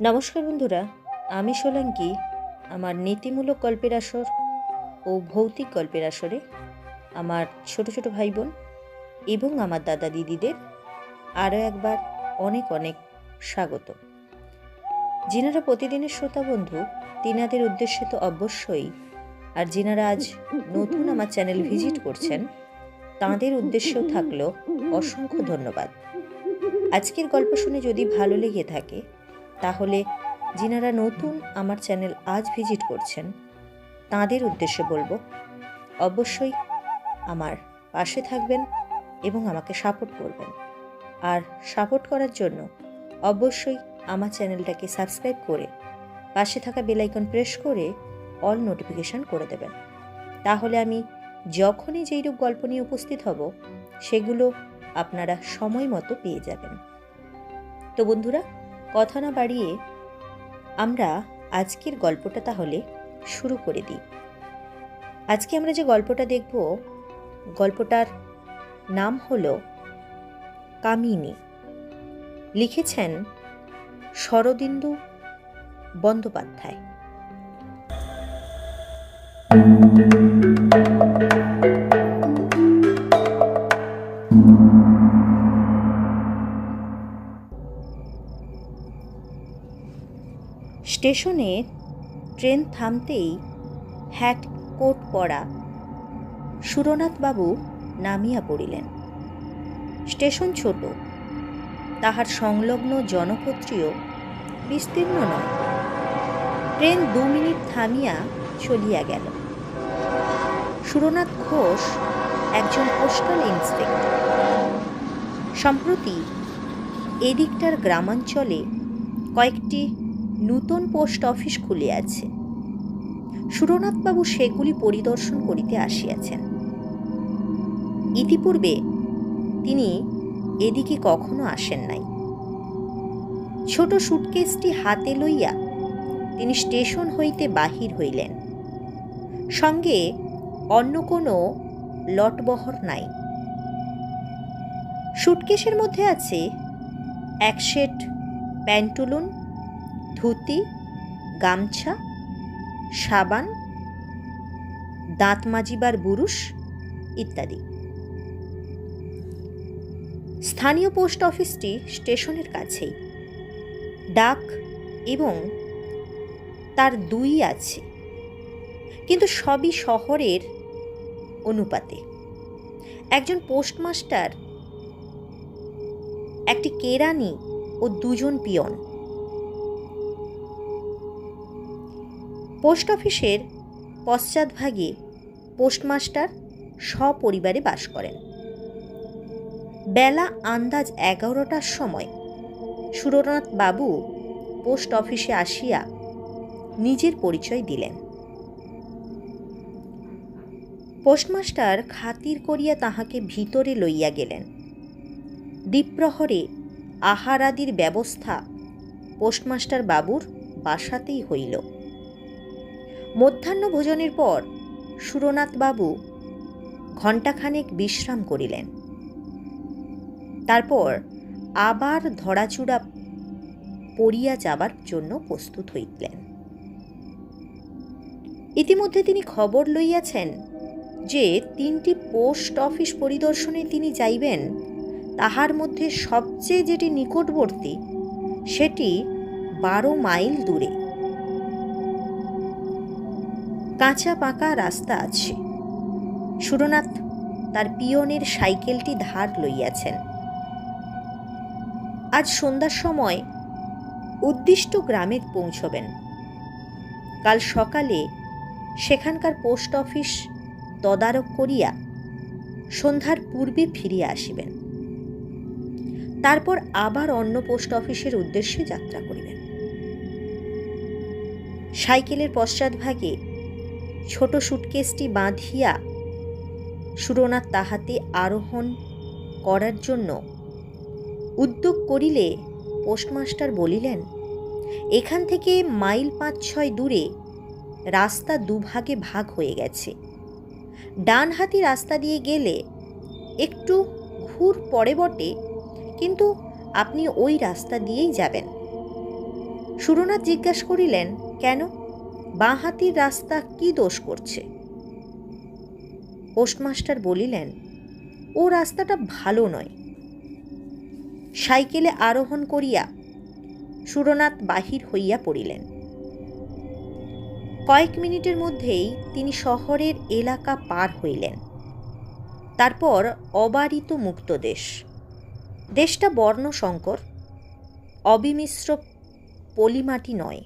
নমস্কার বন্ধুরা, আমি সোলাঙ্কি, আমার নীতিমূলক গল্পের আসর ও ভৌতিক গল্পের আসরে আমার ছোট ছোট ভাই বোন এবং আমার দাদা দিদিদের আরও একবার অনেক অনেক স্বাগত। যিনারা প্রতিদিনের শ্রোতা বন্ধু, তিনাদের উদ্দেশ্যে তো অবশ্যই, আর যিনারা আজ নতুন আমার চ্যানেল ভিজিট করছেন, তাঁদের উদ্দেশ্যেও থাকল অসংখ্য ধন্যবাদ। আজকের গল্প শুনে যদি ভালো লেগে থাকে তাহলে যিনারা নতুন আমার চ্যানেল আজ ভিজিট করছেন। তাঁদের উদ্দেশ্যে বলব, অবশ্যই আমার পাশে থাকবেন এবং আমাকে সাপোর্ট করবেন। আর সাপোর্ট করার জন্য অবশ্যই আমার চ্যানেলটাকে সাবস্ক্রাইব করে পাশে থাকা বেলাইকন প্রেস করে অল নোটিফিকেশান করে দেবেন। তাহলে আমি যখনই যেইরূপ গল্প নিয়ে উপস্থিত হব, সেগুলো আপনারা সময় মতো পেয়ে যাবেন। তো বন্ধুরা কথা না বাড়িয়ে আমরা আজকের গল্পটা তাহলে শুরু করে দিই। আজকে আমরা যে গল্পটা দেখব, গল্পটার নাম হল কামিনী। লিখেছেন শরদিন্দু বন্দ্যোপাধ্যায়। স্টেশনে ট্রেন থামতেই হ্যাট কোট পরা সুরনাথবাবু নামিয়া পড়িলেন। স্টেশন ছোট। তাহার সংলগ্ন জনপত্রীয় বিস্তীর্ণ নয়। ট্রেন দু মিনিট থামিয়া চলিয়া গেল। সুরনাথ ঘোষ একজন পোস্টাল ইন্সপেক্টর। সম্প্রতি এদিকটার গ্রামাঞ্চলে কয়েকটি নূতন পোস্ট অফিস খুলিয়াছে। সুরনাথবাবু সেগুলি পরিদর্শন করিতে আসিয়াছেন। ইতিপূর্বে তিনি এদিকে কখনো আসেন নাই। ছোট সুটকেসটি হাতে লইয়া তিনি স্টেশন হইতে বাহির হইলেন। সঙ্গে অন্য কোনো লটবহর নাই। সুটকেসের মধ্যে আছে এক সেট প্যান্টুলুন ধুতি, গামছা, সাবান, দাঁত মাজিবার বুরুশ ইত্যাদি। স্থানীয় পোস্ট অফিসটি স্টেশনের কাছেই। ডাক এবং তার দুই আছে। কিন্তু সবই শহরের অনুপাতে। একজন পোস্টমাস্টার, একটি কেরানি ও দুজন পিয়ন। পোস্ট অফিসের পশ্চাৎভাগে পোস্টমাস্টার সপরিবারে বাস করেন। বেলা আন্দাজ এগারোটার সময় সুরনাথ বাবু পোস্ট অফিসে আসিয়া নিজের পরিচয় দিলেন। পোস্টমাস্টার খাতির করিয়া তাহাকে ভিতরে লইয়া গেলেন। দ্বীপ্রহরে আহারাদির ব্যবস্থা পোস্টমাস্টার বাবুর বাসাতেই হইল। মধ্যাহ্ন ভোজনের পর সুরনাথবাবু ঘণ্টাখানেক বিশ্রাম করিলেন। তারপর আবার ধরাচূড়া পড়িয়া যাবার জন্য প্রস্তুত হইলেন। ইতিমধ্যে তিনি খবর লইয়াছেন যে, তিনটি পোস্ট অফিস পরিদর্শনে তিনি যাইবেন, তাহার মধ্যে সবচেয়ে যেটি নিকটবর্তী, সেটি বারো মাইল দূরে। কাঁচা পাকা রাস্তা আছে। সুরনাথ তার পিয়নের সাইকেলটি ধার লইয়াছেন। আজ সন্ধ্যার সময় উদ্দিষ্ট গ্রামে পৌঁছবেন। কাল সকালে সেখানকার পোস্ট অফিস তদারক করিয়া সন্ধ্যার পূর্বে ফিরিয়া আসিবেন। তারপর আবার অন্য পোস্ট অফিসের উদ্দেশ্যে যাত্রা করিবেন। সাইকেলের পশ্চাৎভাগে ছোট সুটকেসটি বাঁধিয়া সুরনাথ তাহাতে আরোহণ করার জন্য উদ্যোগ করিলে পোস্টমাস্টার বলিলেন, এখান থেকে মাইল পাঁচ ছয় দূরে রাস্তা দুভাগে ভাগ হয়ে গেছে। ডান হাতি রাস্তা দিয়ে গেলে একটু ঘুর পরে বটে, কিন্তু আপনি ওই রাস্তা দিয়েই যাবেন। সুরনাথ জিজ্ঞাসা করিলেন, কেন? বাঁ হাতির রাস্তা কি দোষ করছে? পোস্টমাস্টার বলিলেন, ও রাস্তাটা ভালো নয়। সাইকেলে আরোহণ করিয়া সুরনাথ বাহির হইয়া পড়িলেন। কয়েক মিনিটের মধ্যেই তিনি শহরের এলাকা পার হইলেন। তারপর অবারিত মুক্ত দেশ। দেশটা বর্ণশঙ্কর, অবিমিশ্র পলিমাটি নয়।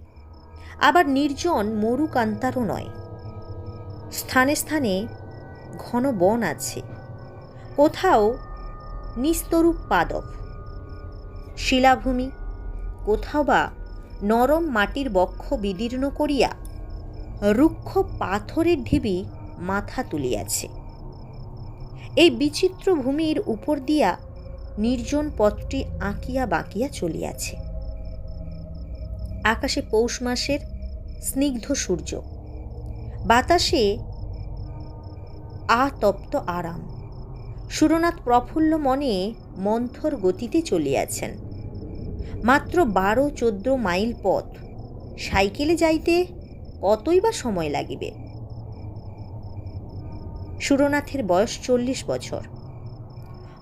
আবার নির্জন মরুকান্তারও নয়। স্থানে স্থানে ঘন বন আছে। কোথাও নিস্তরূপ পাদপ। শিলাভূমি। কোথাও বা নরম মাটির বক্ষ বিদীর্ণ করিয়া রুক্ষ পাথরের ঢিবি মাথা তুলিয়াছে। এই বিচিত্র ভূমির উপর দিয়া নির্জন পথটি আঁকিয়া বাঁকিয়া চলিয়াছে। আকাশে পৌষ মাসের স্নিগ্ধ সূর্য। বাতাসে আতপ্ত আরাম। সুরনাথ প্রফুল্ল মনে মন্থর গতিতে চলিয়াছেন। মাত্র বারো চোদ্দ মাইল পথ। সাইকেলে যাইতে কতই বা সময় লাগিবে? সুরনাথের বয়স চল্লিশ বছর।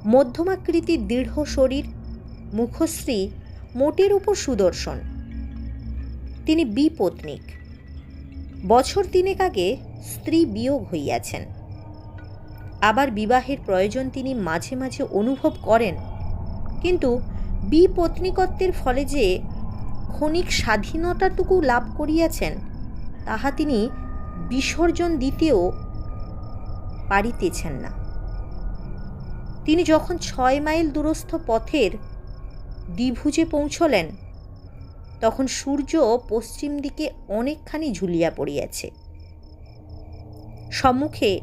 মধ্যমাকৃতির দৃঢ় শরীর, মুখশ্রী, মোটের উপর সুদর্শন। তিনি বিপত্নিক। বছর তিনেক আগে স্ত্রী বিয়োগ হইয়াছেন। আবার বিবাহের প্রয়োজন তিনি মাঝে মাঝে অনুভব করেন। কিন্তু বিপত্নিকত্বের ফলে যে ক্ষণিক স্বাধীনতাটুকু লাভ করিয়াছেন, তাহা তিনি বিসর্জন দিতেও পারিতেছেন না। তিনি যখন ছয় মাইল দূরস্থ পথের দ্বিভুজে পৌঁছলেন তখন সূর্য পশ্চিম দিকে অনেকখানি ঝুলিয়া পড়িয়াছে। সম্মুখে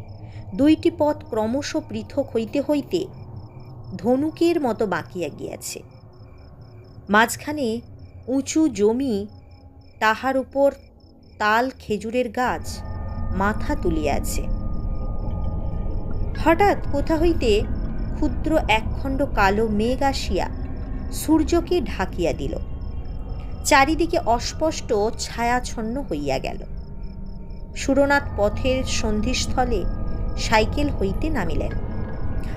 দুইটি পথ ক্রমশ পৃথক হইতে হইতে ধনুকের মতো বাঁকিয়া গিয়াছে। মাঝখানে উঁচু জমি, তাহার উপর তাল খেজুরের গাছ, মাথা তুলিয়াছে। হঠাৎ কোথা হইতে ক্ষুদ্র একখণ্ড কালো মেঘ আসিয়া সূর্যকে ঢাকিয়া দিল। চারিদিকে অস্পষ্ট ছায়াছন্ন হইয়া গেল। সুরনাথ পথের সন্ধিস্থলে সাইকেল হইতে নামিলেন।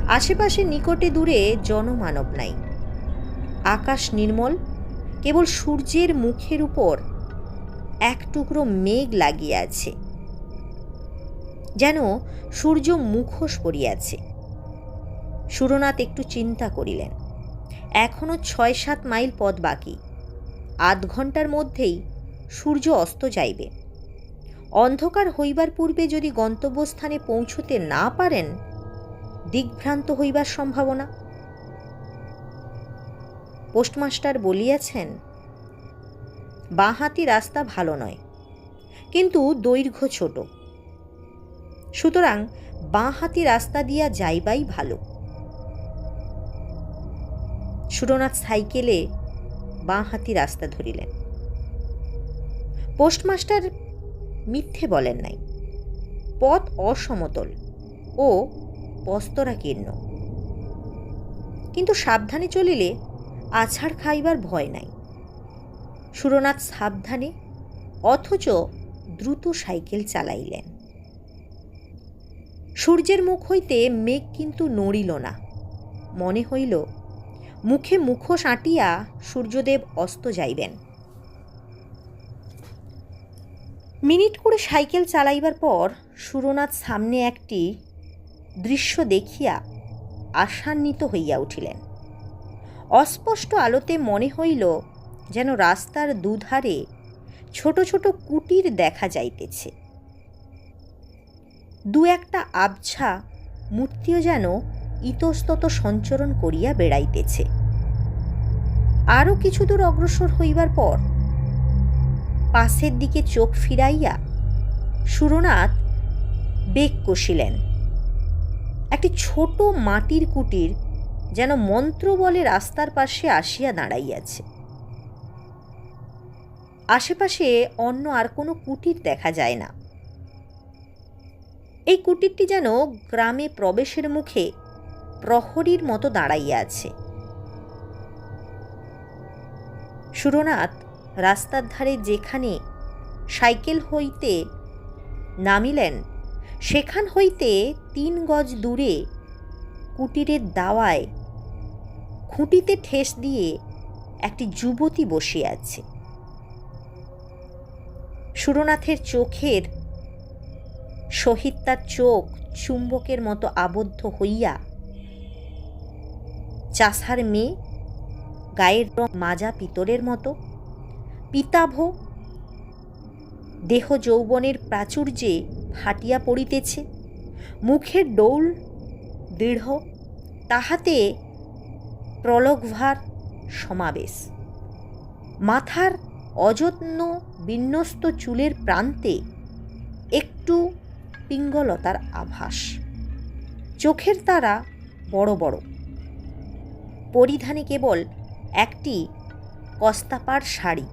আশেপাশে নিকটে দূরে জনমানব নাই। আকাশ নির্মল, কেবল সূর্যের মুখের উপর এক টুকরো মেঘ লাগিয়াছে যেন সূর্য মুখোশ পড়িয়াছে সুরনাথ একটু চিন্তা করিলেন। এখনও ছয় সাত মাইল পথ বাকি। আধ ঘণ্টার মধ্যেই সূর্য অস্ত যাইবে। অন্ধকার হইবার পূর্বে যদি গন্তব্যস্থানে পৌঁছতে না পারেন, দিগ্ভ্রান্ত হইবার সম্ভাবনা। পোস্টমাস্টার বলিয়াছেন, বাঁহাতি রাস্তা ভালো নয়, কিন্তু দৈর্ঘ্য ছোট। সুতরাং বাঁহাতি রাস্তা দিয়া যাইবাই ভালো। সুরনাথ সাইকেলে বাঁহাতি রাস্তা ধরিলেন। পোস্টমাস্টার মিথ্যে বলেন নাই। পথ অসমতল ও পস্তরাকীর্ণ কিন্তু সাবধানে চলিলে আছাড় খাইবার ভয় নাই। সুরনাথ সাবধানে অথচ দ্রুত সাইকেল চালাইলেন। সূর্যের মুখ হইতে মেঘ কিন্তু নড়িল না। মনে হইল মুখে মুখোশ আঁটিয়া সূর্যদেব অস্ত যাইবেন। মিনিট করে সাইকেল চালাইবার পর সুরনাথ সামনে একটি দৃশ্য দেখিয়া আশান্বিত হইয়া উঠিলেন। অস্পষ্ট আলোতে মনে হইল যেন রাস্তার দুধারে ছোট ছোট কুটির দেখা যাইতেছে। দু একটা আবছা মূর্তিও যেন ইতস্তত সঞ্চরণ করিয়া বেড়াইতেছে। আরও কিছু দূর অগ্রসর হইবার পর পাশের দিকে চোখ ফিরাইয়া সুরনাথ বেগ কষিলেন। একটি ছোট মাটির কুটির যেন মন্ত্র বলে রাস্তার পাশে আসিয়া দাঁড়াইয়াছে। আশেপাশে অন্য আর কোনো কুটির দেখা যায় না। এই কুটিরটি যেন গ্রামে প্রবেশের মুখে প্রহরীর মতো দাঁড়াইয়া আছে। সুরনাথ রাস্তার ধারে যেখানে সাইকেল হইতে নামিলেন, সেখান হইতে তিন গজ দূরে কুটিরের দাওয়ায় খুঁটিতে ঠেস দিয়ে একটি যুবতী বসে আছে। সুরনাথের চোখের সহিত তার চোখ চুম্বকের মতো আবদ্ধ হইয়া চাষার মেয়ে গায়ের রং মাজা পিতরের মতো। পিতাভ দেহ যৌবনের প্রাচুর্যে ফাটিয়া পড়িতেছে। মুখের ডৌল দৃঢ়, তাহাতে প্রলগভার সমাবেশ। মাথার অযত্ন বিন্যস্ত চুলের প্রান্তে একটু পিঙ্গলতার আভাস। চোখের তারা বড় বড়। পরিধানে কেবল একটি কস্তাপার শাড়ি।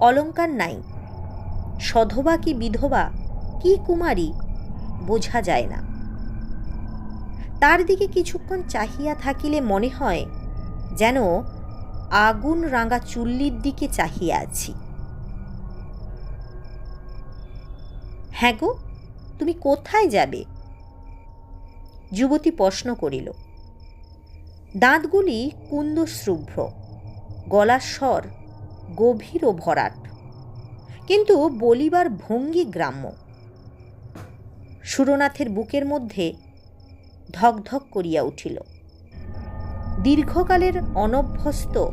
অলঙ্কার নাই। সধবা কি বিধবা, কি কুমারী বোঝা যায় না। তার দিকে কিছুক্ষণ চাহিয়া থাকিলে মনে হয় যেন আগুন রাঙা চুল্লির দিকে চাহিয়া আছি। হ্যাঁ গো, তুমি কোথায় যাবে? যুবতী প্রশ্ন করিল। দাঁতগুলি কুন্দশ্রুভ্র, গলার স্বর গভীর ও ভরাট, কিন্তু বলিবার ভঙ্গি গ্রাম্য। সুরনাথের বুকের মধ্যে ধকধক করিয়া উঠিল। দীর্ঘকালের অনভ্যস্ত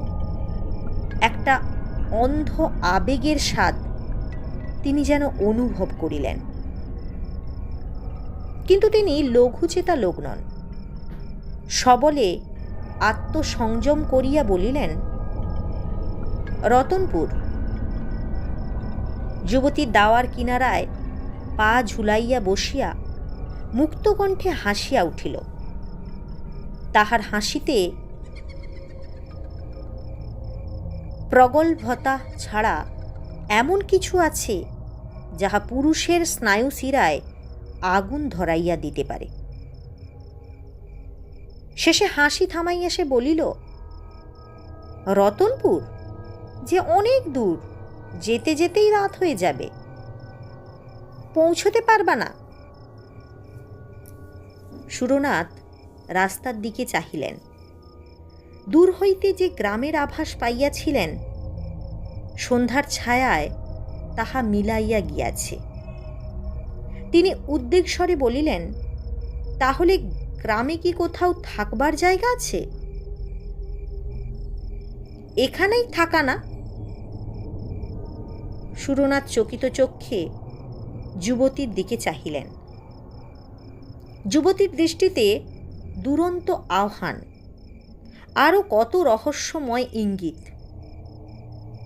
একটা অন্ধ আবেগের স্বাদ তিনি যেন অনুভব করিলেন। কিন্তু তিনি লঘুচেতা লোক নন। সবলে আত্মসংযম করিয়া বলিলেন, রতনপুর, যুবতী দাওয়ার কিনারায় পা ঝুলাইয়া বসিয়া মুক্তকণ্ঠে হাসিয়া উঠিল। তাহার হাসিতে প্রগলভতা ছাড়া এমন কিছু আছে, যাহা পুরুষের স্নায়ু শিরায় আগুন ধরাইয়া দিতে পারে। শেষে হাসি থামাইয়া সে বলিল, রতনপুর, যে অনেক দূর, যেতে যেতেই রাত হয়ে যাবে। পৌঁছতে পারবা না। সুরনাথ রাস্তার দিকে চাহিলেন। দূর হইতে যে গ্রামের আভাস পাইয়াছিলেন, সন্ধ্যার ছায়ায় তাহা মিলাইয়া গিয়াছে। তিনি উদ্বেগস্বরে বলিলেন, তাহলে গ্রামে কি কোথাও থাকবার জায়গা আছে? এখানেই থাকা না। সুরনাথ চকিত চক্ষে যুবতীর দিকে চাহিলেন। যুবতীর দৃষ্টিতে দুরন্ত আহ্বান আরও কত রহস্যময় ইঙ্গিত।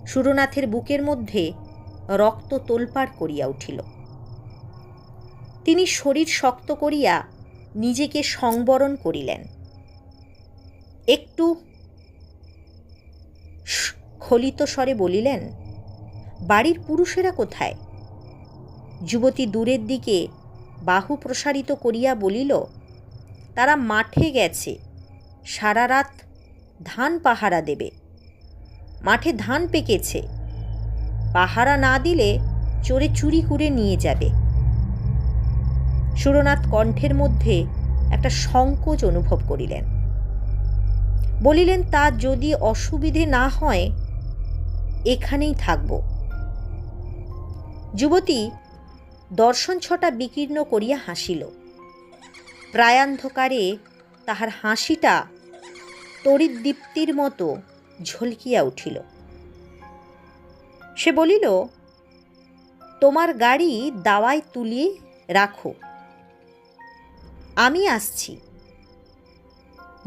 সুরনাথের বুকের মধ্যে রক্ত তোলপাড় করিয়া উঠিল। তিনি শরীর শক্ত করিয়া নিজেকে সংবরণ করিলেন। একটু খলিত স্বরে বলিলেন, বাড়ির পুরুষেরা কোথায়? যুবতী দূরের দিকে বাহু প্রসারিত করিয়া বলিল, তারা মাঠে গেছে, সারা রাত ধান পাহারা দেবে। মাঠে ধান পেকেছে। পাহারা না দিলে চোরে চুরি করে নিয়ে যাবে। সুরনাথ কণ্ঠের মধ্যে একটা সংকোচ অনুভব করিলেন। বলিলেন, তা যদি অসুবিধে না হয়, এখানেই থাকব। যুবতী দর্শন ছটা বিকীর্ণ করিয়া হাসিল। প্রায়ান্ধকারে তাহার হাসিটা তড়িৎদীপ্তির মতো ঝলকিয়া উঠিল। সে বলিল, তোমার গাড়ি দাওয়ায় তুলিয়ে রাখো। আমি আসছি।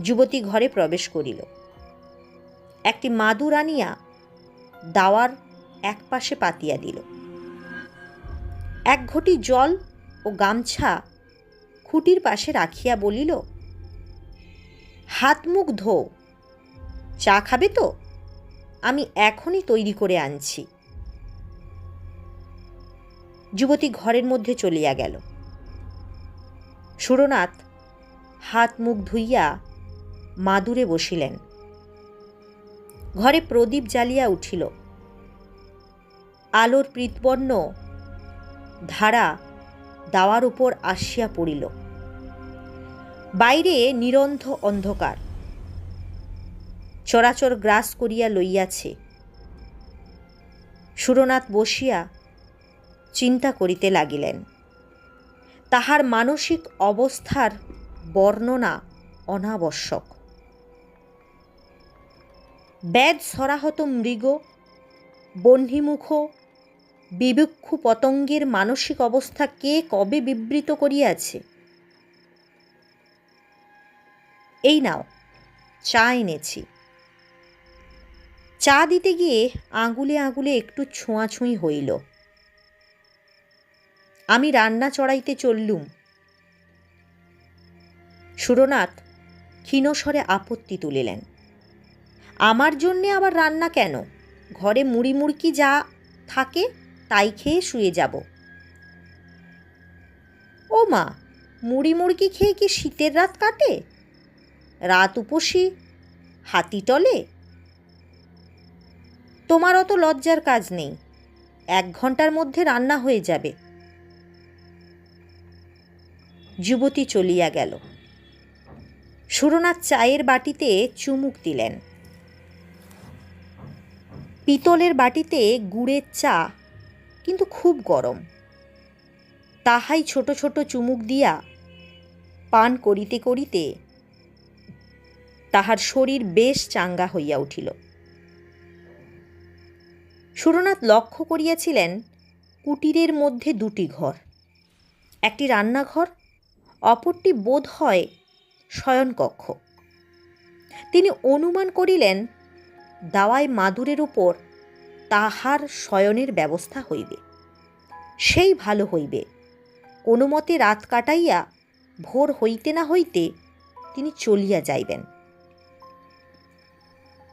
যুবতী ঘরে প্রবেশ করিল। একটি মাদুর আনিয়া দাওয়ার এক পাশে পাতিয়া দিল। এক ঘটি জল ও গামছা খুঁটির পাশে রাখিয়া বলিল, হাত মুখ ধো। চা খাবে তো? আমি এখনই তৈরি করে আনছি। যুবতী ঘরের মধ্যে চলিয়া গেল। সুরনাথ হাত মুখ ধুইয়া মাদুরে বসিলেন। ঘরে প্রদীপ জ্বালিয়া উঠিল। আলোর প্রীতবর্ণ ধারা দাওয়ার উপর আসিয়া পড়িল। বাইরে নিরন্ধ অন্ধকার। চরাচর গ্রাস করিয়া লইয়াছে। সুরনাথ বসিয়া চিন্তা করিতে লাগিলেন। তাহার মানসিক অবস্থার বর্ণনা অনাবশ্যক। ব্যাদ সরাহত মৃগ বহ্নিমুখ বিবক্ষু পতঙ্গের মানসিক অবস্থা কে কবে বিবৃত করিয়াছে? এই নাও, চা এনেছি। চা দিতে গিয়ে আঙুলে আঙুলে একটু ছোঁয়াছুঁই হইল। আমি রান্না চড়াইতে চললুম। সুরনাথ ক্ষীণস্বরে আপত্তি তুলিলেন। আমার জন্যে আবার রান্না কেন? ঘরে মুড়ি মুড়কি যা থাকে তাই খেয়ে শুয়ে যাব। ও মা, মুড়ি মুড়কি খেয়ে কি শীতের রাত কাটে? রাত উপসি, হাতি টলে? তোমার অত লজ্জার কাজ নেই। এক ঘণ্টার মধ্যে রান্না হয়ে যাবে। যুবতী চলিয়া গেল। সুরনাথ চায়ের বাটিতে চুমুক দিলেন। পিতলের বাটিতে গুড়ের চা, কিন্তু খুব গরম। তাহাই ছোট ছোট চুমুক দিয়া পান করিতে করিতে তাহার শরীর বেশ চাঙ্গা হইয়া উঠিল। সুরনাথ লক্ষ্য করিয়াছিলেন কুটিরের মধ্যে দুটি ঘর। একটি রান্নাঘর অপরটি বোধ হয় শয়নকক্ষ। তিনি অনুমান করিলেন দাওয়ায় মাদুরের উপর তাহার শয়নের ব্যবস্থা হইবে। সেই ভালো হইবে। কোনো মতে রাত কাটাইয়া ভোর হইতে না হইতে তিনি চলিয়া যাইবেন।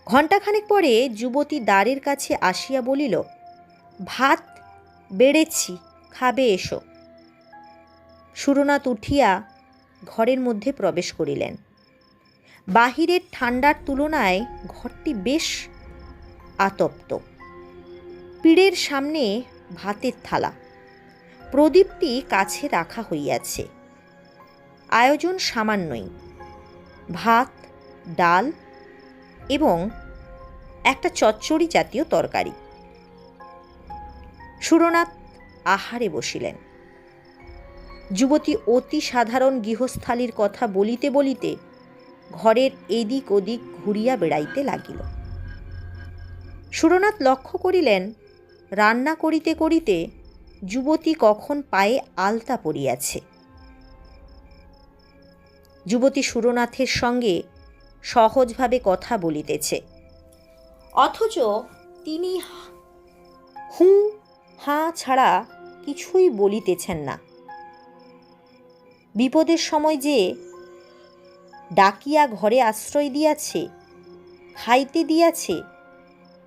ঘণ্টাখানেক পরে যুবতী দ্বারের কাছে আসিয়া বলিল, ভাত, বেড়েছি, খাবে এসো। সুরনাথ উঠিয়া ঘরের মধ্যে প্রবেশ করিলেন। বাহিরের ঠান্ডার তুলনায় ঘরটি বেশ আতপ্ত। পিড়ের সামনে ভাতের থালা, প্রদীপটি কাছে রাখা হইয়াছে। আয়োজন সামান্যই। ভাত, ডাল এবং একটা চচ্চড়ি জাতীয় তরকারি। সুরনাথ আহারে বসিলেন। যুবতী অতি সাধারণ গৃহস্থালির কথা বলিতে বলিতে ঘরের এদিক ওদিক ঘুরিয়া বেড়াইতে লাগিল। সুরনাথ লক্ষ্য করিলেন, রান্না করিতে করিতে যুবতী কখন পায়ে আলতা পড়িয়াছে। যুবতী সুরনাথের সঙ্গে সহজভাবে কথা বলিতেছে, অথচ তিনি হু, হাঁ ছাড়া কিছুই বলিতেছেন না। বিপদের সময় যে ডাকিয়া ঘরে আশ্রয় দিয়াছে, খাইতে দিয়াছে,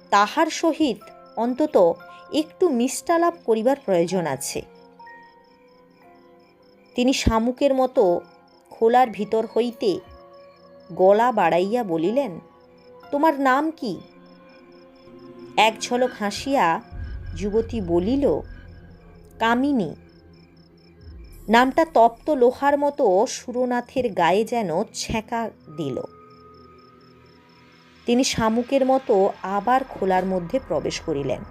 তাহার সহিত অন্তত একটু মিষ্টালাপ করিবার প্রয়োজন আছে। তিনি শামুকের মতো খোলার ভিতর হইতে গলা বাড়াইয়া বলিলেন, তোমার নাম কি? এক ঝলক হাসিয়া যুবতী বলিল, কামিনী। নামটা তপ্ত লোহার মতো সুরনাথের গায়ে যেন ছ্যাঁকা দিল। তিনি শামুকের মতো আবার খোলার মধ্যে প্রবেশ করিলেন।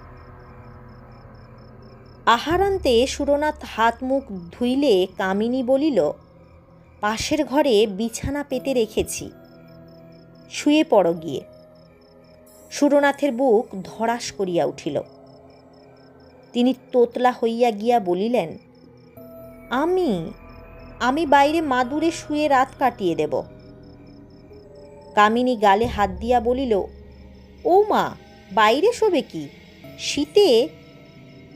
আহারান্তে সুরনাথ হাত মুখ ধুইলে কামিনী বলিল, পাশের ঘরে বিছানা পেতে রেখেছি। শুয়ে পড়ো গিয়ে। সুরনাথের বুক ধরাস করিয়া উঠিল। তিনি তোতলা হইয়া গিয়া বলিলেন আমি আমি বাইরে মাদুরে শুয়ে রাত কাটিয়ে দেব। কামিনী গালে হাত দিয়া বলিল, ও মা, বাইরে শোবে কি? শীতে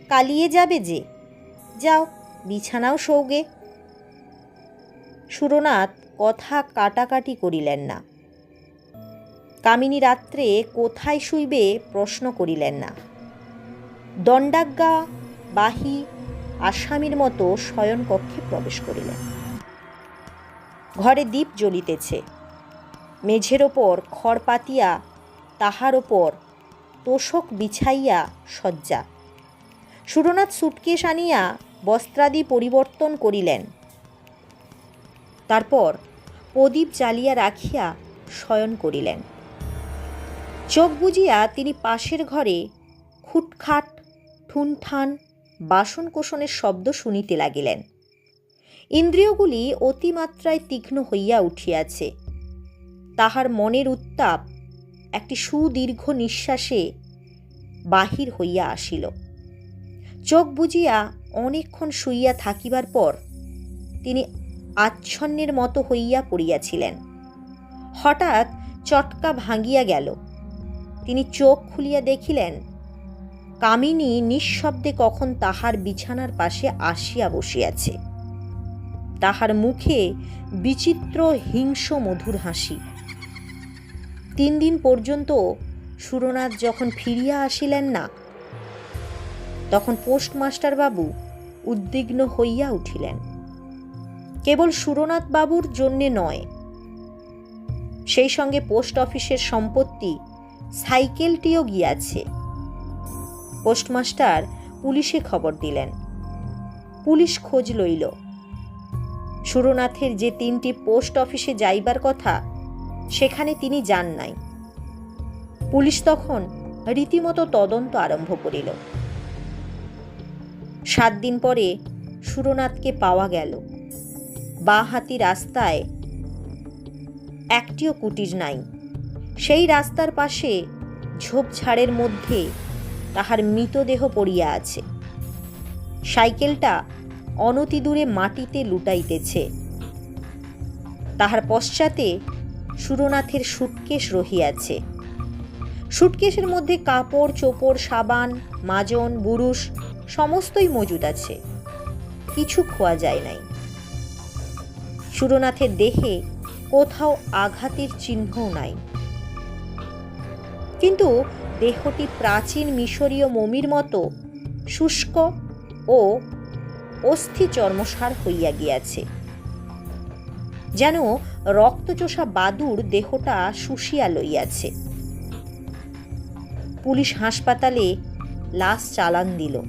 কালিয়ে যাবে যে। যাও, বিছানাও শোগে সুরনাথ কথা কাটাকাটি করিলেন না। কামিনী রাত্রে কোথায় শুইবে প্রশ্ন করিলেন না। দণ্ডাজ্ঞা বাহি আসামির মতো শয়নকক্ষে প্রবেশ করিলেন। ঘরে দীপ জ্বলিতেছে। মেঝের ওপর খড় পাতিয়া, তাহার ওপর তোষক বিছাইয়া শয্যা। সুরনাথ সুটকেশ আনিয়া বস্ত্রাদি পরিবর্তন করিলেন। তারপর প্রদীপ জ্বালিয়া রাখিয়া শয়ন করিলেন। চোখ বুজিয়া তিনি পাশের ঘরে খুটখাট, ঠুনঠান বাসনকোসনের শব্দ শুনিতে লাগিলেন। ইন্দ্রিয়গুলি অতিমাত্রায় তীক্ষ্ণ হইয়া উঠিয়াছে। তাহার মনের উত্তাপ একটি সুদীর্ঘ নিঃশ্বাসে বাহির হইয়া আসিল। চোখ বুজিয়া অনেকক্ষণ শুইয়া থাকিবার পর তিনি আচ্ছন্নের মতো হইয়া পড়িয়াছিলেন। হঠাৎ চটকা ভাঙিয়া গেল। তিনি চোখ খুলিয়া দেখিলেন কামিনী নিঃশব্দে কখন তাহার বিছানার পাশে আসিয়া বসিয়াছে। তাহার মুখে বিচিত্র হিংস মধুর হাসি। তিন দিন পর্যন্ত সুরনাথ যখন ফিরিয়া আসিলেন না, তখন পোস্টমাস্টার বাবু উদ্বিগ্ন হইয়া উঠিলেন। কেবল সুরনাথ বাবুর জন্যে নয়, সেই সঙ্গে পোস্ট অফিসের সম্পত্তি সাইকেলটিও গিয়াছে। পোস্টমাস্টার পুলিশে খবর দিলেন। পুলিশ খোঁজ লইল। সুরনাথের যে তিনটি পোস্ট অফিসে যাইবার কথা, সেখানে তিনি যান নাই। পুলিশ তখন রীতিমতো তদন্ত আরম্ভ করিল। সাত দিন পরে সুরনাথকে পাওয়া গেল। বাঁ হাতি রাস্তায় একটিও কুটির নাই। সেই রাস্তার পাশে ঝোপঝাড়ের মধ্যে তাহার মৃতদেহ পড়িয়া আছে। সাইকেলটা অনতি দূরে মাটিতে লুটাইতেছে। তাহার পশ্চাতে সুরনাথের সুটকেশ রহিয়াছে। সুটকেশের মধ্যে কাপড়, চোপড়, সাবান, মাজন বুরুষ সমস্তই মজুদ আছে। কিছু খোয়া যায় নাই। সুরনাথের দেহে কোথাও আঘাতের চিহ্নও নাই। কিন্তু দেহটি প্রাচীন মিশরীয় মমির মতো শুষ্ক ও অস্থি চর্মসার হইয়া গিয়াছে। যেন রক্তচোষা বাদুর দেহটা শুষিয়া লইয়াছে। পুলিশ হাসপাতালে লাশ চালান দিল।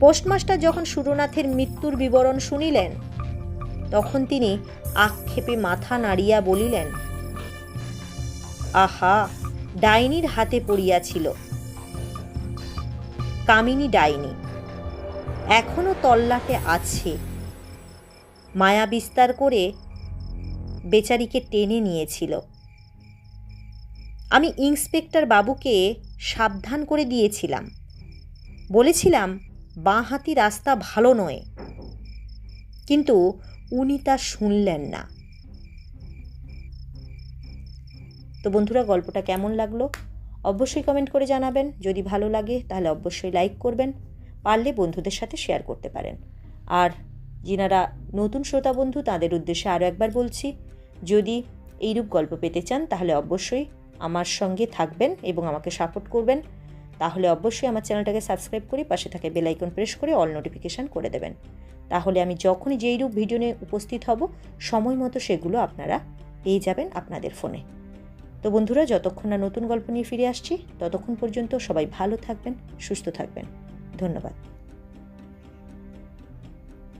পোস্টমাস্টার যখন সুরনাথের মৃত্যুর বিবরণ শুনিলেন, তখন তিনি আক্ষেপে মাথা নাড়িয়া বলিলেন, আহা! ডাইনির হাতে পড়িয়াছিল। কামিনী ডাইনি, এখনও তল্লাটে আছে। মায়া বিস্তার করে বেচারিকে টেনে নিয়েছিল। আমি ইন্সপেক্টর বাবুকে সাবধান করে দিয়েছিলাম। বলেছিলাম, বাঁ হাতি রাস্তা ভালো নয়। কিন্তু উনি তা শুনলেন না। তো বন্ধুরা, গল্পটা কেমন লাগল? অবশ্যই কমেন্ট করে জানাবেন। যদি ভালো লাগে, তাহলে অবশ্যই লাইক করবেন। পারলে বন্ধুদের সাথে শেয়ার করতে পারেন। আর যিনারা নতুন শ্রোতা বন্ধু, তাদের উদ্দেশ্যে আরও একবার বলছি, যদি এইরূপ গল্প পেতে চান, তাহলে অবশ্যই আমার সঙ্গে থাকবেন এবং আমাকে সাপোর্ট করবেন। তাহলে অবশ্যই আমার চ্যানেলটাকে সাবস্ক্রাইব করে পাশে থাকে বেলাইকন প্রেস করে অল নোটিফিকেশান করে দেবেন। তাহলে আমি যখনই যেইরূপ ভিডিও নিয়ে উপস্থিত হব, সময় মতো সেগুলো আপনারা পেয়ে যাবেন আপনাদের ফোনে তো বন্ধুরা, যতক্ষণ না নতুন গল্প নিয়ে ফিরে আসছি, ততক্ষণ পর্যন্ত সবাই ভালো থাকবেন, সুস্থ থাকবেন। ধন্যবাদ।